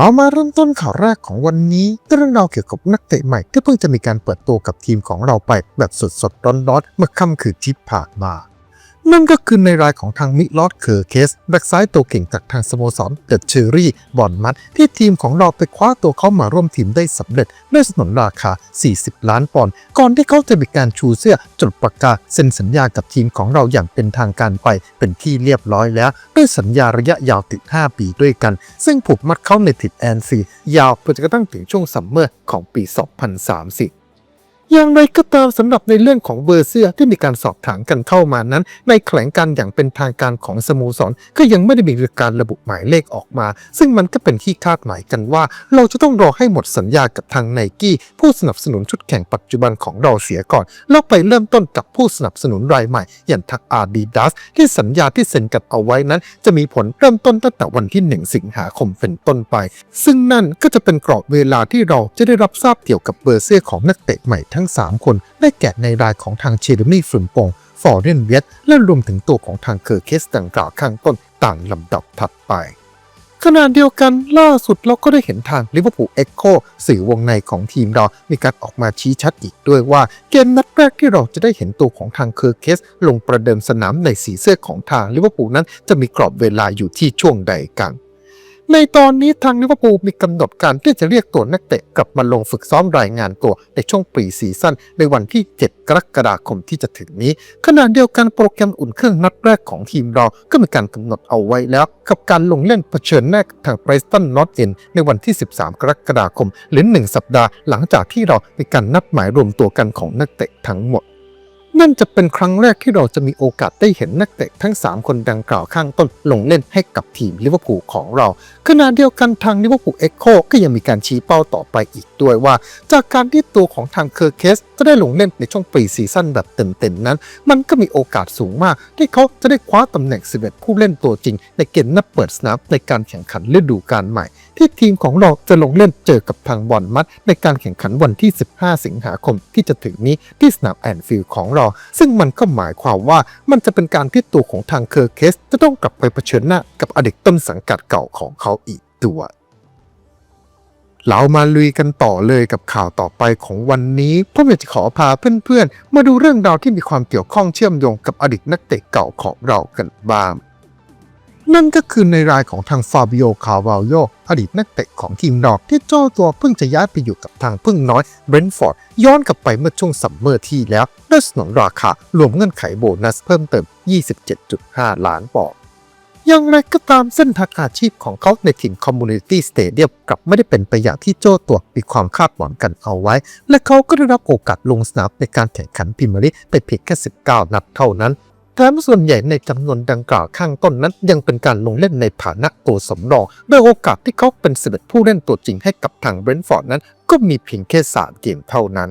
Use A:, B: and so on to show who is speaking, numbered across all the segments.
A: เรามาเริ่มต้นข่าวแรกของวันนี้เรื่องราวเกี่ยวกับนักเตะใหม่ที่เพิ่งจะมีการเปิดตัวกับทีมของเราไปแบบสดๆร้อนๆเมื่อค่ำคืนที่ผ่านมา นั่นก็คือในรายของทางมิลอดเคอร์เคสแบ็กซ้ายตัวเก่งจากทางสโมสรเดอะเชอรี่บอนมัดที่ทีมของเราไปคว้าตัวเขามาร่วมทีมได้สำเร็จด้วยสนนราคา 40 ล้านปอนด์ก่อนที่เขาจะมีการชูเสื้อจดประกาศเซ็นสัญญากับทีมของเราอย่างเป็นทางการไปเป็นที่เรียบร้อยแล้ว ด้วยสัญญาระยะยาวติด 5 ปีด้วยกัน ซึ่งผูกมัดเขาในติดแอนซียาวไปจนกระทั่งถึงช่วงซัมเมอร์ของปี 2030 อย่างไรก็ตามสำหรับในเรื่องของเบอร์เสื้อที่มีการสอบถามกันเข้ามานั้น ในแถลงการอย่างเป็นทางการของสโมสรก็ยังไม่ได้มีการระบุหมายเลขออกมา ซึ่งมันก็เป็นที่คาดหมายกันว่า เราจะต้องรอให้หมดสัญญากับทางไนกี้ผู้สนับสนุนชุดแข่งปัจจุบันของเราเสียก่อน แล้วไปเริ่มต้นกับผู้สนับสนุนรายใหม่ อย่างทักอาดีดัสที่สัญญาที่เซ็นกันเอาไว้นั้น จะมีผลเริ่มต้นตั้งแต่วันที่ 1 สิงหาคมเป็นต้นไป ซึ่งนั่นก็จะเป็นกรอบเวลาที่เราจะได้รับทราบเกี่ยวกับเบอร์เสื้อของนักเตะใหม่ทั้ง 3 คนได้แก่ในรายของทางเชเดมี่ฟรุนปงฟอร์เรนเวสและรวมถึงตัวของทางเคอร์เคสดังกล่าวข้างต้นต่างลำดับถัดไปขณะเดียวกันล่าสุดเราก็ได้เห็นทางลิเวอร์พูลเอ็กโคสื่อวงในของทีมเรา มีการออกมาชี้ชัดอีกด้วยว่า เกมนัดแรกที่เราจะได้เห็นตัวของทางเคอร์เคส ลงประเดิมสนามในสีเสื้อของทางลิเวอร์พูลนั้นจะมีกรอบเวลาอยู่ที่ช่วงใดกัน ในตอนนี้ทางลิเวอร์พูลมีกำหนดการที่จะเรียกตัวนักเตะกลับมาลงฝึกซ้อมรายงานตัวในช่วงปรีซีซั่นในวันที่ 7 กรกฎาคมที่จะถึงนี้ ขณะเดียวกันโปรแกรมอุ่นเครื่องนัดแรกของทีมเราก็มีการกำหนดเอาไว้แล้ว กับการลงเล่นเผชิญหน้ากับทางไบรตันนอตเอนในวันที่ 13 กรกฎาคม หรือ 1 สัปดาห์หลังจากที่เรามีการนัดหมายรวมตัวกันของนักเตะทั้งหมด นั่นจะเป็นครั้งแรกที่เราจะมีโอกาสได้เห็นนักเตะทั้ง 3 คนดังกล่าวข้างต้นลงเล่นให้กับทีมลิเวอร์พูลของเราขณะเดียวกันทางลิเวอร์พูลเอ็กโคก็ยังมีการชี้เป้าต่อไปอีกด้วยว่า จากการที่ตัวของทางเคอร์เคสจะได้ลงเล่นในช่วงปรีซีซั่นแบบเต็มๆนั้น มันก็มีโอกาสสูงมาก ที่เขาจะได้คว้าตำแหน่ง 11 ผู้เล่นตัวจริง ในเกมนัดเปิดสนามในการแข่งขันฤดูกาลใหม่ ที่ทีมของเราจะลงเล่นเจอกับทางบอลมัดในการแข่งขันวันที่ 15 สิงหาคมที่จะถึงนี้ที่สนามแอนฟิลด์ของเราซึ่งมันก็หมายความว่ามันจะเป็นการที่ตัวของทางเคอร์เคสจะต้องกลับไปเผชิญหน้ากับอดีตต้นสังกัดเก่าของเขาอีกตัวเรามาลุยกันต่อเลยกับข่าวต่อไปของวันนี้ผมอยากจะขอพาเพื่อนๆ มาดูเรื่องราวที่มีความเกี่ยวข้องเชื่อมโยงกับอดีตนักเตะเก่าของเรากันบ้าง นั่นก็คือในรายของทางฟาบิโอ คาวาลโยอดีตนักเตะของทีมดอกที่เจ้าตัวเพิ่งจะย้ายไปอยู่กับทางพึ่งน้อยเบรนท์ฟอร์ดย้อนกลับไปเมื่อช่วงซัมเมอร์ที่แล้วด้วยสนนราคารวมเงื่อนไขโบนัสเพิ่มเติม 27.5 ล้านปอนด์อย่างไรก็ตามเส้นทางอาชีพของเขาในทีมคอมมูนิตี้สเตเดียมกลับไม่ได้เป็นไปอย่างที่โจ้ตัวมีความคาดหวังกันเอาไว้ และเขาก็ได้รับโอกาสลงสนามในการแข่งขันพรีเมียร์ลีกไปเพียงแค่ 19 นัดเท่านั้น แถมส่วนใหญ่ในจำนวนดังกล่าวข้างต้นนั้น ยังเป็นการลงเล่นในฐานะตัวสำรองโดยโอกาสที่เขาเป็น11ผู้เล่นตัวจริงให้กับทางเบรนท์ฟอร์ดนั้น ก็มีเพียงแค่3เกมเท่านั้น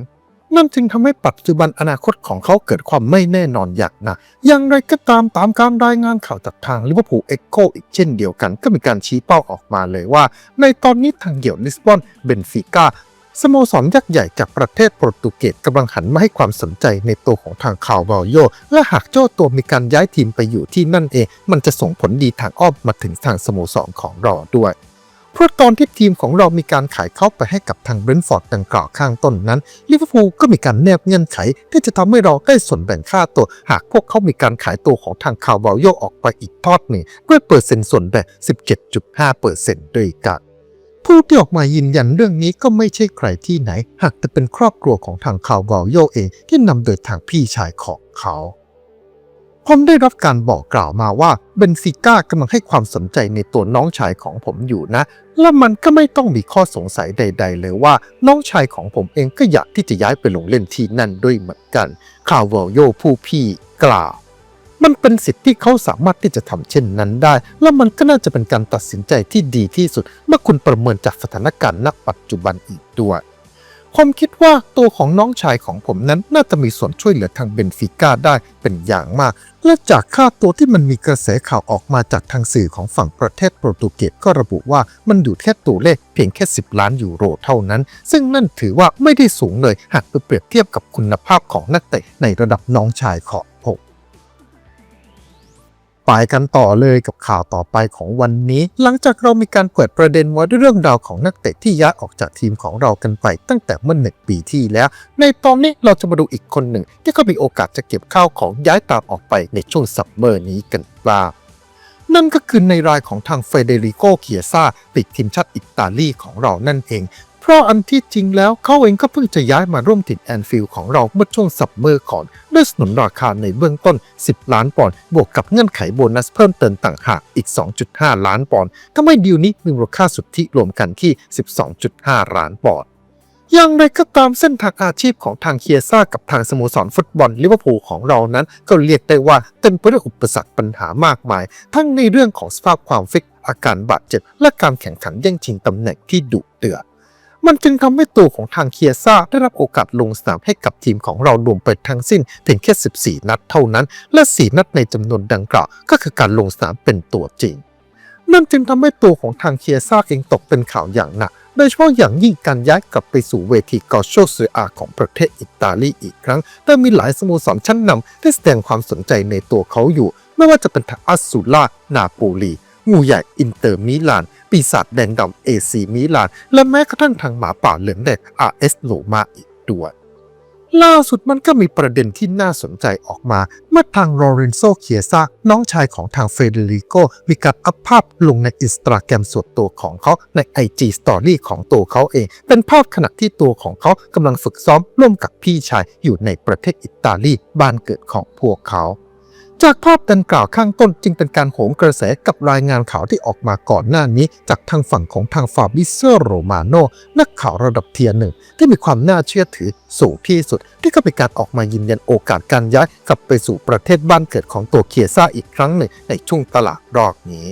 A: นั่นจึงทำให้ปัจจุบันอนาคตของเขาเกิดความไม่แน่นอนอย่างหนัก อย่างไรก็ตามตามการรายงานข่าวจากทางลิเวอร์พูลเอ็กโคอีกเช่นเดียวกัน ก็มีการชี้เป้าออกมาเลยว่า ในตอนนี้ทางเดี่ยวลิสบอนเบนฟิก้า สโมสรยักษ์ใหญ่จากประเทศโปรตุเกสกำลังหันมาให้ความสนใจในตัวของทางคาวบาโย และหากเจ้าตัวมีการย้ายทีมไปอยู่ที่นั่นเอง มันจะส่งผลดีทางอ้อมมาถึงทางสโมสรของเราด้วยเพราะตอนที่ทีมของเรามีการขายเข้าไปให้กับทางเบรนฟอร์ดดังกล่าวข้างต้นนั้นลิเวอร์พูลก็มีการแนบเงื่อนไข ที่จะทำให้เราได้ส่วนแบ่งค่าตัว หากพวกเขามีการขายตัวของทางคาวาโยออกไปอีกทอดหนึ่งด้วยเปอร์เซ็นต์ส่วนแบ่ง 17.5เปอร์เซ็นต์ด้วยกัน ผู้ที่ออกมายืนยันเรื่องนี้ก็ไม่ใช่ใครที่ไหน หากแต่เป็นครอบครัวของทางคาวาโยเองที่นำโดยทางพี่ชายของเขาผมได้รับการบอกกล่าวมาว่าเบนฟิก้ากำลังให้ความสนใจในตัวน้องชายของผมอยู่นะ และมันก็ไม่ต้องมีข้อสงสัยใด ๆ เลยว่าน้องชายของผมเองก็อยากที่จะย้ายไปลงเล่นที่นั่นด้วยเหมือนกันคาวาโยผู้พี่กล่าว มันเป็นสิทธิ์ที่เขาสามารถที่จะทำเช่นนั้นได้ และมันก็น่าจะเป็นการตัดสินใจที่ดีที่สุด เมื่อคุณประเมินจากสถานการณ์ณปัจจุบันอีกด้วยผมคิดว่าตัวของน้องชายของผมนั้นน่าจะมีส่วนช่วยเหลือทางเบนฟิก้าได้เป็นอย่างมาก และจากค่าตัวที่มันมีกระแสข่าวออกมาจากทางสื่อของฝั่งประเทศโปรตุเกสก็ระบุว่ามันอยู่แค่ตัวเลขเพียงแค่ 10 ล้านยูโรเท่านั้น ซึ่งนั่นถือว่าไม่ได้สูงเลยหากไปเปรียบเทียบกับคุณภาพของนักเตะในระดับน้องชายของ ไปกันต่อเลยกับข่าวต่อไปของวันนี้ หลังจากเรามีการเปิดประเด็นไว้ด้วยเรื่องราวของนักเตะที่ย้ายออกจากทีมของเรากันไป ตั้งแต่เมื่อหนึ่งปีที่แล้ว ในตอนนี้เราจะมาดูอีกคนหนึ่ง ที่ก็มีโอกาสจะเก็บข้าวของย้ายตามออกไปในช่วงซัมเมอร์นี้กันบ้างนั่นก็คือในรายของทางเฟเดริโกเคียซาติดทีมชาติอิตาลีของเรานั่นเอง เพราะอันที่จริงแล้วเขาเองก็เพิ่งจะย้ายมาร่วมทีมแอนฟิลด์ของเราเมื่อช่วงซัมเมอร์ก่อนด้วยสนุนราคาในเบื้องต้น 10 ล้านปอนด์บวกกับเงื่อนไขโบนัสเพิ่มเติมต่างหากอีก 2.5 ล้านปอนด์ทำให้ดีลนี้มีมูลค่าสุทธิรวมกันที่ 12.5 ล้านปอนด์อย่างไรก็ตามเส้นทางอาชีพของทางเคียซ่ากับทางสโมสรฟุตบอลลิเวอร์พูลของเรานั้น ก็เรียกได้ว่าเต็มไปด้วยอุปสรรคปัญหามากมาย ทั้งในเรื่องของสภาพความฟิตอาการบาดเจ็บ และการแข่งขันแย่งชิงตำแหน่งที่ดุเดือด มันจึงทำให้ตัวของทางเคียซ่าได้รับโอกาสลงสนามให้กับทีมของเรารวมไปทั้งสิ้นเพียงแค่ 14 นัดเท่านั้น และ 4 นัดในจำนวนดังกล่าวก็คือการลงสนามเป็นตัวจริง นั่นจึงทำให้ตัวของทางเคียซ่าเองตกเป็นข่าวอย่างหนักโดยเฉพาะอย่างยิ่งการย้ายกลับไปสู่เวทีกอโชเซอาของประเทศอิตาลีอีกครั้ง แต่มีหลายสโมสรชั้นนำที่แสดงความสนใจในตัวเขาอยู่ ไม่ว่าจะเป็นทางอัสซูล่า นาโปลี งูใหญ่อินเตอร์มิลาน ปีศาจแดงดำเอซีมิลาน และแม้กระทั่งทางหมาป่าเหลืองแดงอาร์เอสโลมาอีกด้วยล่าสุดมันก็มีประเด็นที่น่าสนใจออกมา เมื่อทางโรเรนโซเคียซาน้องชายของทางเฟเดริโก มีการอัพภาพลงในอินสตาแกรมส่วนตัวของเขาใน IG Story ของตัวเขาเอง เป็นภาพขณะที่ตัวของเขากำลังฝึกซ้อมร่วมกับพี่ชายอยู่ในประเทศอิตาลีบ้านเกิดของพวกเขา จากภาพดังกล่าวข้างต้นจึงเป็นการโหมกระแสกับรายงานข่าวที่ออกมาก่อนหน้านี้ จากทางฝั่งของทางฟาบิเซอร์โรมาโนนักข่าวระดับเทียร์หนึ่ง ที่มีความน่าเชื่อถือสูงที่สุด ที่ก็เป็นการออกมายืนยันโอกาสการย้ายกลับไปสู่ประเทศบ้านเกิดของตัวเคียซ่าอีกครั้งหนึ่งในช่วงตลาดรอบนี้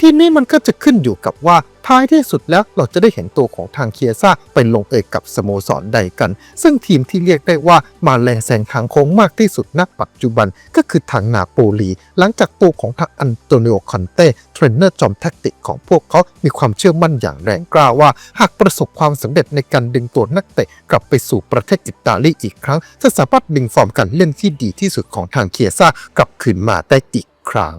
A: ทีนี้มันก็จะขึ้นอยู่กับว่าท้ายที่สุดแล้วเราจะได้เห็นตัวของทางเคียซ่าไปลงเอยกับสโมสรใดกัน ซึ่งทีมที่เรียกได้ว่ามาแรงแซงทางโค้งมากที่สุดณปัจจุบันก็คือทางนาโปลี หลังจากตัวของทางอันโตนิโอคอนเต้เทรนเนอร์จอมแทคติกของพวกเขา มีความเชื่อมั่นอย่างแรงกล้าว่า หากประสบความสำเร็จในการดึงตัวนักเตะกลับไปสู่ประเทศอิตาลีอีกครั้งจะสามารถดึงฟอร์มการเล่นที่ดีที่สุดของทางเคียซ่ากลับคืนมาได้อีกครั้ง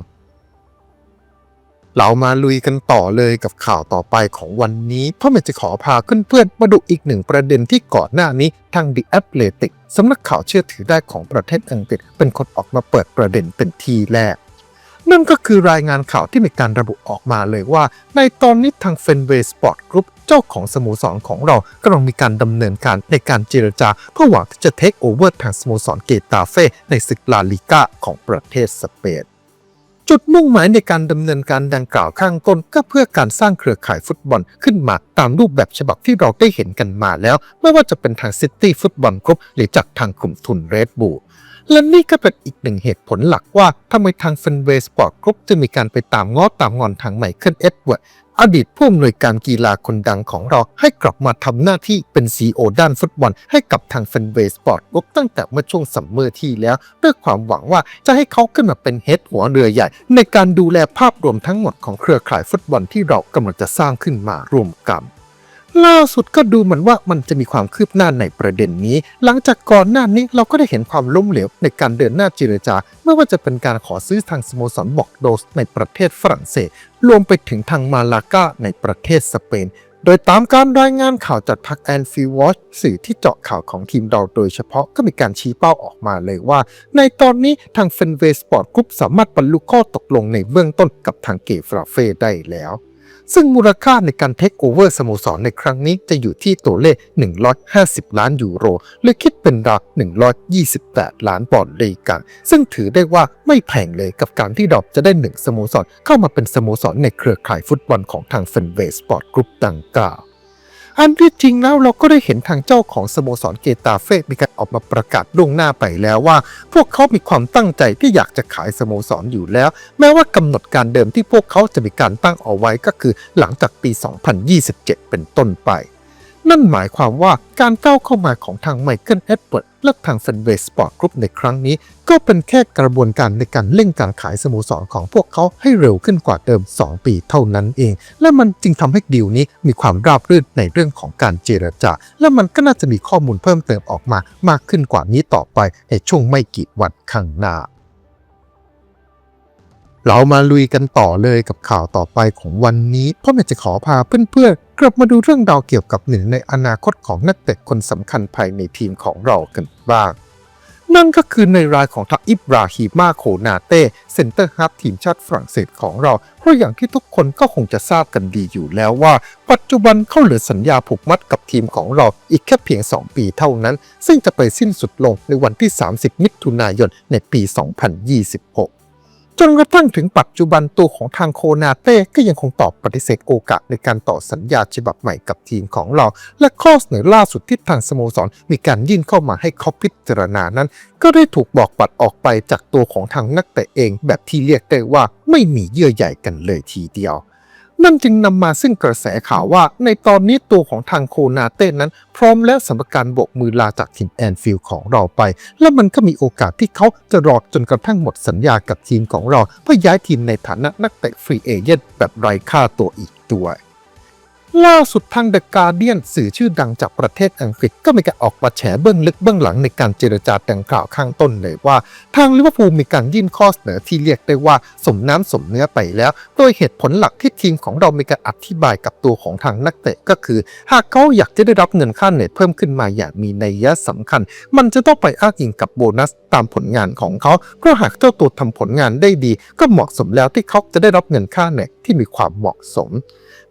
A: เรามาลุยกันต่อเลยกับข่าวต่อไปของวันนี้เพราะมันจะขอพาเพื่อนๆมาดูอีกหนึ่งประเด็นที่ก่อนหน้านี้ทาง The Athletic สำนักข่าวเชื่อถือได้ของประเทศอังกฤษ เป็นคนออกมาเปิดประเด็นเป็นทีแรก นั่นก็คือรายงานข่าวที่มีการระบุออกมาเลยว่า ในตอนนี้ทาง Fenway Sport Group เจ้าของสโมสรของเรากำลังมีการดำเนินการในการเจรจาเพื่อหวังที่จะเทคโอเวอร์ทางสโมสรเกตาเฟ่ในศึกลาลิก้าของประเทศสเปน จุดมุ่งหมายในการดำเนินการดังกล่าวข้างต้นก็เพื่อการสร้างเครือข่ายฟุตบอลขึ้นมาตามรูปแบบฉบับที่เราได้เห็นกันมาแล้ว ไม่ว่าจะเป็นทางซิตี้ฟุตบอลกรุ๊ปหรือจากทางกลุ่มทุนเรดบูล และนี่ก็เป็นอีกหนึ่งเหตุผลหลักว่าทำไมทางเฟนเวสปอร์ตกรุ๊ปจะมีการไปตามง้อตามงอนทางไมเคิลเอ็ดเวิร์ดอดีตผู้อำนวยการกีฬาคนดังของเราให้กลับมาทำหน้าที่เป็นซีอด้านฟุตบอล ให้กับทางเฟนเวสปอร์ตกรุ๊ปตั้งแต่เมื่อช่วงซัมเมอร์ที่แล้ว ด้วยความหวังว่าจะให้เขาขึ้นมาเป็นเฮดหัวเรือใหญ่ ในการดูแลภาพรวมทั้งหมดของเครือข่ายฟุตบอลที่เรากำลังจะสร้างขึ้นมารวมกัน ล่าสุดก็ดูเหมือนว่ามันจะมีความคืบหน้าในประเด็นนี้ หลังจากก่อนหน้านี้เราก็ได้เห็นความล้มเหลวในการเดินหน้าเจรจา ไม่ว่าจะเป็นการขอซื้อทางสโมสรบอกโดสในประเทศฝรั่งเศส รวมไปถึงทางมาลากาในประเทศสเปน โดยตามการรายงานข่าวจากพักแอนฟิวอชสื่อที่เจาะข่าวของทีมเราโดยเฉพาะก็มีการชี้เป้าออกมาเลยว่า ในตอนนี้ทางเฟนเวสปอร์ตกรุ๊ปสามารถบรรลุข้อตกลงในเบื้องต้นกับทางเกฟราเฟ่ได้แล้ว ซึ่งมูลค่าในการเทคโอเวอร์สโมสรในครั้งนี้จะอยู่ที่ตัวเลข 150 ล้านยูโรหรือคิดเป็นราว128 ล้านปอนด์เลยกัน ซึ่งถือได้ว่าไม่แพงเลยกับการที่ดอบจะได้หนึ่งสโมสรเข้ามาเป็นสโมสรในเครือข่ายฟุตบอลของทางเฟนเวสปอร์ตกรุ๊ปดังกล่าว อันที่จริงแล้วเราก็ได้เห็นทางเจ้าของสโมสรเกตาเฟ่มีการออกมาประกาศล่วงหน้าไปแล้วว่า พวกเขามีความตั้งใจที่อยากจะขายสโมสรอยู่แล้ว แม้ว่ากำหนดการเดิมที่พวกเขาจะมีการตั้งเอาไว้ก็คือหลังจากปี 2027 เป็นต้นไป นั่นหมายความว่าการก้าวเข้ามาของทางไมเคิลเอ็ดเวิร์ดและทางเฟนเวสปอร์ตกรุ๊ปในครั้งนี้ ก็เป็นแค่กระบวนการในการเร่งการขายสโมสรของพวกเขาให้เร็วขึ้นกว่าเดิม 2 ปีเท่านั้นเอง และมันจึงทำให้ดีลนี้มีความราบรื่นในเรื่องของการเจรจา และมันก็น่าจะมีข้อมูลเพิ่มเติมออกมามากขึ้นกว่านี้ต่อไปในช่วงไม่กี่วันข้างหน้า เรามาลุยกันต่อเลยกับข่าวต่อไปของวันนี้เพราะมันจะขอพาเพื่อนๆ กลับมาดูเรื่องราวเกี่ยวกับหนึ่งในอนาคตของนักเตะคนสำคัญภายในทีมของเรากันบ้าง นั่นก็คือในรายของทักอิบราฮิมาโคนาเต้เซนเตอร์ฮับทีมชาติฝรั่งเศสของเรา เพราะอย่างที่ทุกคนก็คงจะทราบกันดีอยู่แล้วว่า ปัจจุบันเขาเหลือสัญญาผูกมัดกับทีมของเราอีกแค่เพียง 2 ปีเท่านั้น ซึ่งจะไปสิ้นสุดลงในวันที่ 30 มิถุนายนในปี 2026 จนกระทั่งถึงปัจจุบันตัวของทางโคนาเต้ก็ยังคงตอบปฏิเสธโอกาสในการต่อสัญญาฉบับใหม่กับทีมของเรา และข้อเสนอล่าสุดที่ทางสโมสรมีการยื่นเข้ามาให้เขาพิจารณานั้น ก็ได้ถูกบอกปัดออกไปจากตัวของทางนักเตะเองแบบที่เรียกได้ว่าไม่มีเยื่อใยกันเลยทีเดียว นั่นจึงนำมาซึ่งกระแสข่าวว่า ในตอนนี้ตัวของทางโคนาเต้นั้น พร้อมแล้วสำหรับการโบกมือลาจากทีมแอนฟิลด์ของเราไป และมันก็มีโอกาสที่เขาจะรอจนกระทั่งหมดสัญญากับทีมของเรา เพื่อย้ายทีมในฐานะนักเตะฟรีเอเจนต์แบบไร้ค่าตัวอีกด้วย ล่าสุดทาง The Guardian สื่อชื่อดังจากประเทศอังกฤษก็มีการออกมาแฉเบื้องลึกเบื้องหลังในการเจรจาดังกล่าวข้างต้นเลยว่า ทางลิเวอร์พูลมีการยื่นข้อเสนอที่เรียกได้ว่าสมน้ำสมเนื้อไปแล้ว โดยเหตุผลหลักที่ทีมของเรามีการอธิบายกับตัวของทางนักเตะก็คือ หากเขาอยากจะได้รับเงินค่าเหน็ตเพิ่มขึ้นมาอย่างมีนัยยะสำคัญ มันจะต้องไปอ้างอิงกับโบนัสตามผลงานของเขาเพราะหากเจ้าตัวทำผลงานได้ดี ก็เหมาะสมแล้วที่เขาจะได้รับเงินค่าเหน็ตที่มีความเหมาะสม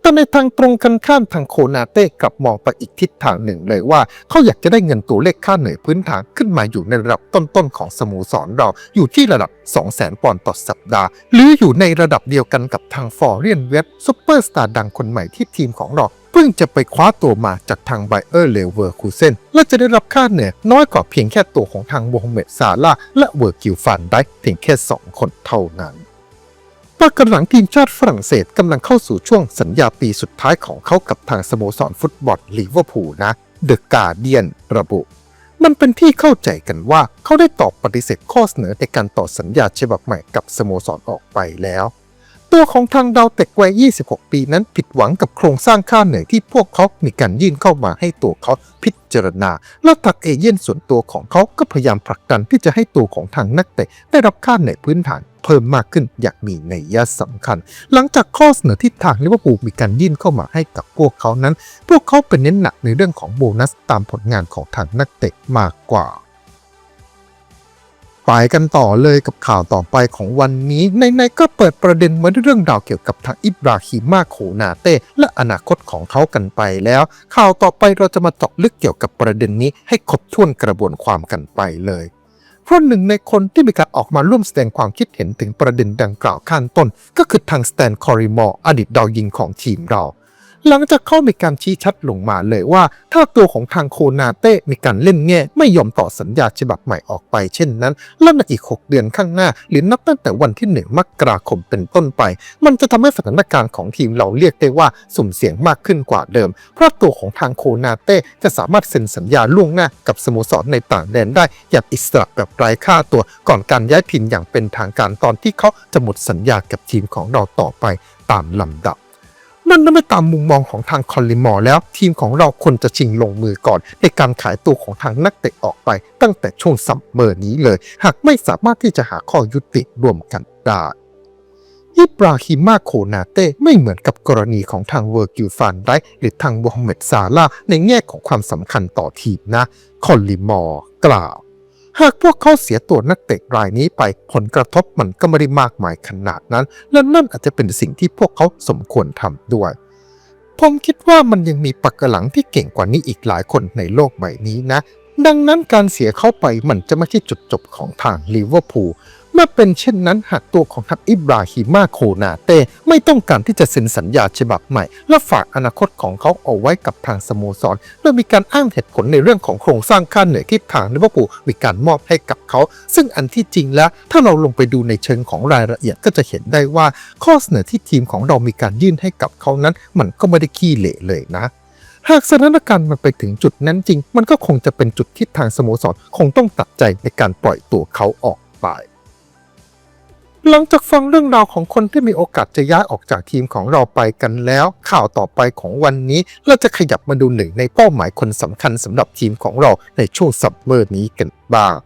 A: แต่ในทางตรงกันข้ามทางโคนาเต้กลับมองไปอีกทิศทางหนึ่งเลยว่า เขาอยากจะได้เงินตัวเลขค่าเหนื่อยพื้นฐานขึ้นมาอยู่ในระดับต้นๆของสโมสรเราอยู่ที่ระดับ 200,000 ปอนด์ต่อสัปดาห์ หรืออยู่ในระดับเดียวกันกับทางฟอร์เรียนเวฟซุปเปอร์สตาร์ดังคนใหม่ที่ทีมของเราเพิ่งจะไปคว้าตัวมาจากทางไบเออร์เลเวอร์คูเซนและจะได้รับค่าเหนื่อยน้อยกว่าเพียงแค่ตัวของทางโมฮัมเหม็ดซาลาและเวอร์กิลฟันได้เพียงแค่ 2 คนเท่านั้น ปากหลังทีมชาติฝรั่งเศสกำลังเข้าสู่ช่วงสัญญาปีสุดท้ายของเขากับทางสโมสรฟุตบอลลิเวอร์พูลนะเดอะการเดียนระบุ มันเป็นที่เข้าใจกันว่าเขาได้ตอบปฏิเสธข้อเสนอในการต่อสัญญาฉบับใหม่กับสโมสรออกไปแล้ว ตัวของทางดาวเตกวัย 26 ปีนั้นผิดหวังกับโครงสร้างค่าเหนื่อยที่พวกเขา มีการยื่นเข้ามาให้ตัวเขาพิจารณา และทางเอเย่นส่วนตัวของเขาก็พยายามผลักดันที่จะให้ตัวของทางนักเตะได้รับค่าเหนื่อยพื้นฐาน เพิ่มมากขึ้นอย่างมีนัยยะสำคัญ หลังจากข้อเสนอที่ทางลิเวอร์พูลมีการยื่นเข้ามาให้กับพวกเขานั้น พวกเขาเป็นเน้นหนักในเรื่องของโบนัสตามผลงานของทางนักเตะมากกว่าไปกันต่อเลยกับข่าวต่อไปของวันนี้ ในๆก็เปิดประเด็นมาด้วยเรื่องราวเกี่ยวกับทางอิบราฮิมาโคนาเต้และอนาคตของเขากันไปแล้ว ข่าวต่อไปเราจะมาเจาะลึกเกี่ยวกับประเด็นนี้ให้ครบถ้วนกระบวนความกันไปเลย เพราะหนึ่งในคนที่มีการออกมาร่วมแสดงความคิดเห็นถึงประเด็นดังกล่าวข้างต้น ก็คือทางสแตนคอริมอร์อดีตดาวยิงของทีมเรา หลังจากเขามีการชี้ชัดลงมาเลยว่า ถ้าตัวของทางโคนาเต้มีการเล่นแง่ ไม่ยอมต่อสัญญาฉบับใหม่ออกไปเช่นนั้น และในอีก 6 เดือนข้างหน้า หรือนับตั้งแต่วันที่1มกราคมเป็นต้นไป มันจะทำให้สถานการณ์ของทีมเราเรียกได้ว่าสุ่มเสี่ยงมากขึ้นกว่าเดิม เพราะตัวของทางโคนาเต้จะสามารถเซ็นสัญญาล่วงหน้ากับสโมสรในต่างแดนได้อย่างอิสระแบบไร้ค่าตัวก่อนการย้ายถิ่นอย่างเป็นทางการตอนที่เขาจะหมดสัญญากับทีมของเราต่อไปตามลำดับ นั่นไม่ตามมุมมองของทางคอลลิมอร์แล้ว ทีมของเราควรจะชิงลงมือก่อน ในการขายตัวของทางนักเตะออกไป ตั้งแต่ช่วงซัมเมอร์นี้เลย หากไม่สามารถที่จะหาข้อยุติร่วมกันได้อิบราฮิมาโคนาเต้ไม่เหมือนกับกรณีของทางเวอร์กิลฟานไดหรือทางโมฮัมเมดซาลาในแง่ของความสำคัญต่อทีมนะ คอลลิมอร์กล่าว หากพวกเขาเสียตัวนักเตะรายนี้ไป ผลกระทบมันก็ไม่ได้มากมายขนาดนั้น และนั่นอาจจะเป็นสิ่งที่พวกเขาสมควรทำด้วย ผมคิดว่ามันยังมีปักกะหลังที่เก่งกว่านี้อีกหลายคนในโลกใบนี้นะ ดังนั้นการเสียเข้าไปมันจะไม่ใช่จุดจบของทางลิเวอร์พูล เมื่อเป็นเช่นนั้นหากตัวของทัพอิบราฮิมาโคนาเต้ไม่ต้องการที่จะเซ็นสัญญาฉบับใหม่ และฝากอนาคตของเขาเอาไว้กับทางสโมสรโดยมีการอ้างเหตุผลในเรื่องของโครงสร้างค่าเหนื่อยที่ทางลิเวอร์พูลมีการมอบให้กับเขา ซึ่งอันที่จริงแล้ว ถ้าเราลงไปดูในเชิงของรายละเอียดก็จะเห็นได้ว่าข้อเสนอที่ทีมของเรามีการยื่นให้กับเขานั้น มันก็ไม่ได้ขี้เหร่เลยนะหากสถานการณ์มันไปถึงจุดนั้นจริง มันก็คงจะเป็นจุดที่ทางสโมสรคงต้องตัดใจในการปล่อยตัวเขาออกไป หลังจากฟังเรื่องราวของคนที่มีโอกาสจะย้ายออกจากทีมของเราไปกันแล้ว ข่าวต่อไปของวันนี้เราจะขยับมาดูหนึ่งในเป้าหมายคนสำคัญสำหรับทีมของเราในช่วงซัมเมอร์นี้กันบ้าง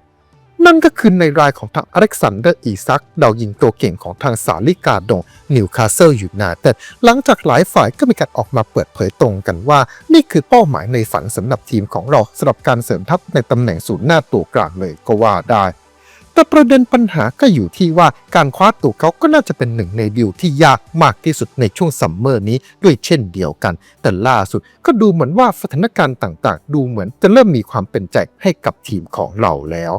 A: นั่นก็คือในรายของทางอเล็กซานเดอร์อีซักดาวยิงตัวเก่งของทางสาลิกาดงนิวคาสเซิลยูไนเต็ดหลังจากหลายฝ่ายก็มีการออกมาเปิดเผยตรงกันว่า นี่คือเป้าหมายในฝันสำหรับทีมของเราสำหรับการเสริมทัพในตำแหน่งศูนย์หน้าตัวกลางเลยก็ว่าได้ แต่ประเด็นปัญหาก็อยู่ที่ว่าการคว้าตัวเขาก็น่าจะเป็นหนึ่งในดิวที่ยากมากที่สุดในช่วงซัมเมอร์นี้ด้วยเช่นเดียวกัน แต่ล่าสุดก็ดูเหมือนว่าสถานการณ์ต่างๆ ดูเหมือนจะเริ่มมีความเป็นใจให้กับทีมของเราแล้ว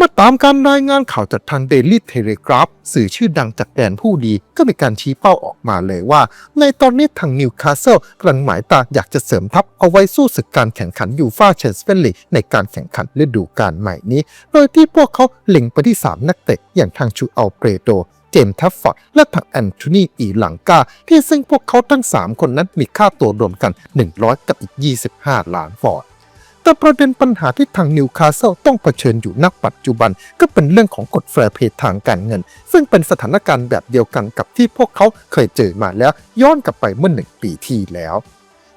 A: มาตามการรายงานข่าวจากทาง Daily Telegraph สื่อชื่อดังจากแดนผู้ดีก็มีการชี้เป้าออกมาเลยว่า ในตอนนี้ทางนิวคาสเซิลกำลังหมายตาอยากจะเสริมทัพเอาไว้สู้ศึกการแข่งขันยูฟาแชมเปี้ยนลีกในการแข่งขันฤดูกาลใหม่นี้ โดยที่พวกเขาเล็งไปที่ 3 นักเตะอย่างทางชูอัลเปโดเจมส์ทัฟฟอร์ดและทางแอนโทนีอีหลังกา ที่ซึ่งพวกเขาทั้ง 3 คนนั้นมีค่าตัวรวมกัน 100 กับอีก 25 ล้านฟอร์ด แต่ประเด็นปัญหาที่ทางนิวคาสเซิลต้องเผชิญอยู่นักปัจจุบัน ก็เป็นเรื่องของกฎแฟร์เพย์ทางการเงิน ซึ่งเป็นสถานการณ์แบบเดียวกันกับที่พวกเขาเคยเจอมาแล้ว ย้อนกลับไปเมื่อหนึ่งปีที่แล้ว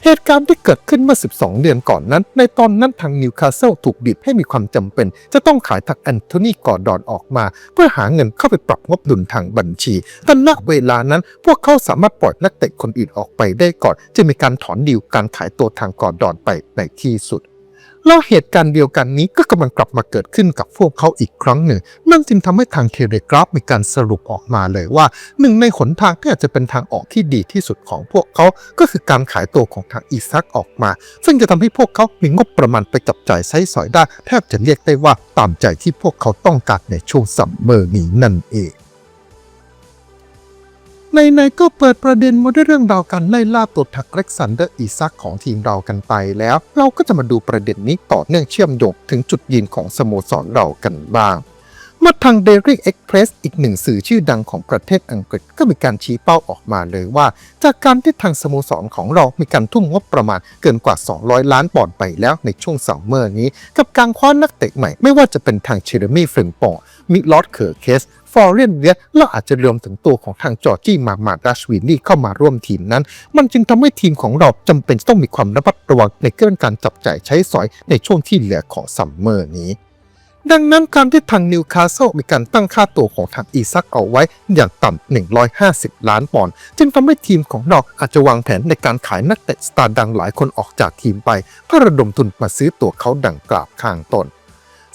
A: เหตุการณ์ที่เกิดขึ้นเมื่อ 12 เดือนก่อนนั้น ในตอนนั้นทางนิวคาสเซิลถูกบีบให้มีความจำเป็น จะต้องขายทางแอนโทนีกอร์ดอนออกมา เพื่อหาเงินเข้าไปปรับงบดุลทางบัญชี แต่ณเวลานั้นพวกเขาสามารถปล่อยนักเตะคนอื่นออกไปได้ก่อน จะมีการถอนดีลการขายตัวทางกอร์ดอนไปในที่สุด แล้วเหตุการณ์เดียวกันนี้ก็กำลังกลับมาเกิดขึ้นกับพวกเขาอีกครั้งหนึ่ง นั่นจึงทำให้ทางเทเลกราฟมีการสรุปออกมาเลยว่า หนึ่งในหนทางที่อาจจะเป็นทางออกที่ดีที่สุดของพวกเขา ก็คือการขายตัวของทางอีซักออกมา ซึ่งจะทำให้พวกเขามีงบประมาณไปจับจ่ายใช้สอยได้ แทบจะเรียกได้ว่าตามใจที่พวกเขาต้องการในช่วงซัมเมอร์นี้นั่นเอง ในๆก็เปิดประเด็นมาด้วยเรื่องราวการไล่ล่าตัวทักเล็กซานเดอร์อีซักของทีมเรากันไปแล้ว เราก็จะมาดูประเด็นนี้ต่อเนื่องเชื่อมโยงถึงจุดยืนของสโมสรเรากันบ้างเมื่อทาง Daily Express อีกหนึ่งสื่อชื่อดังของประเทศอังกฤษก็มีการชี้เป้าออกมาเลยว่า จากการที่ทางสโมสรของเรามีการทุ่มงบประมาณเกินกว่า 200 ล้านปอนด์ไปแล้วในช่วงซัมเมอร์นี้ กับการคว้านักเตะใหม่ไม่ว่าจะเป็นทางเชเรมี่เฟรนปองมิลอดเคอร์เคส ฟอร์เรนเวียและอาจจะรวมถึงตัวของทางจอร์จี้มามาดัชวินนี่เข้ามาร่วมทีมนั้น มันจึงทำให้ทีมของเราจำเป็นต้องมีความระมัดระวังในเรื่องการจับจ่ายใช้สอยในช่วงที่เหลือของซัมเมอร์นี้ดังนั้นการที่ทางนิวคาสเซิลมีการตั้งค่าตัวของทางอีซักเอาไว้อย่างต่ำ 150 ล้านปอนด์จึงทำให้ทีมของเราอาจจะวางแผนในการขายนักเตะสตาร์ดังหลายคนออกจากทีมไปเพื่อระดมทุนมาซื้อตัวเขาดังกล่าวข้างต้น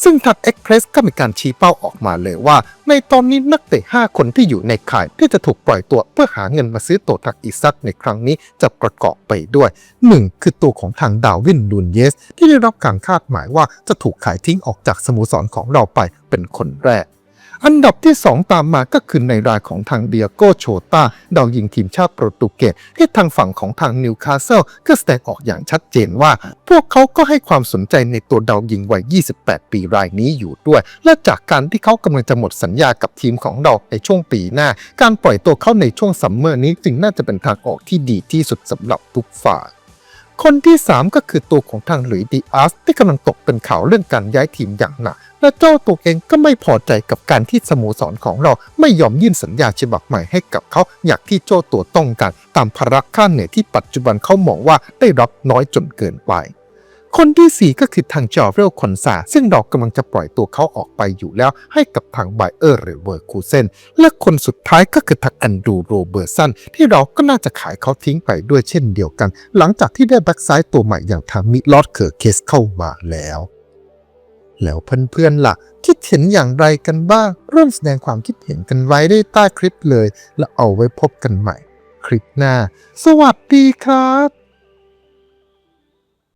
A: ซึ่งทางเอ็กเพรสก็มีการชี้เป้าออกมาเลยว่า ในตอนนี้นักเตะ 5 คนที่อยู่ในข่ายที่จะถูกปล่อยตัวเพื่อหาเงินมาซื้อตัวทักอิซักในครั้งนี้จะประกอบไปด้วย 1. คือตัวของทางดาวินลูนเยส ที่ได้รับการคาดหมายว่าจะถูกขายทิ้งออกจากสโมสรของเราไปเป็นคนแรก อันดับที่ 2 ตามมาก็คือในรายของทางเดียโกโชตาดาวยิงทีมชาติโปรตุเกสที่ทางฝั่งของทางนิวคาสเซิลก็แสดงออกอย่างชัดเจนว่า พวกเขาก็ให้ความสนใจในตัวดาวยิงวัย 28 ปีรายนี้อยู่ด้วย และจากการที่เขากำลังจะหมดสัญญากับทีมของเราในช่วงปีหน้า การปล่อยตัวเขาในช่วงซัมเมอร์นี้จึงน่าจะเป็นทางออกที่ดีที่สุดสำหรับทุกฝ่ายคนที่ 3 ก็คือตัวของทางหลุยส์ดีอาร์สที่กำลังตกเป็นข่าวเรื่องการย้ายทีมอย่างหนัก และเจ้าตัวเองก็ไม่พอใจกับการที่สโมสรของเราไม่ยอมยื่นสัญญาฉบับใหม่ให้กับเขาอย่างที่เจ้าตัวต้องการตามภาระค่าเหนื่อยที่ปัจจุบันเขามองว่าได้รับน้อยจนเกินไปคนที่ 4 ก็คือทางจอร์เรลคอนซาซึ่งเรากำลังจะปล่อยตัวเขาออกไปอยู่แล้วให้กับทางไบเออร์หรือเวอร์คูเซนและคนสุดท้ายก็คือทางแอนดูโรเบอร์สันที่เราก็น่าจะขายเขาทิ้งไปด้วยเช่นเดียวกัน หลังจากที่ได้แบ็กซ้ายตัวใหม่อย่างทางมิลอดเคอร์เคสเข้ามาแล้ว แล้วเพื่อนๆล่ะ คิดเห็นอย่างไรกันบ้าง ร่วมแสดงความคิดเห็นกันไว้ได้ใต้คลิปเลย แล้วเอาไว้พบกันใหม่ คลิปหน้า สวัสดีครับ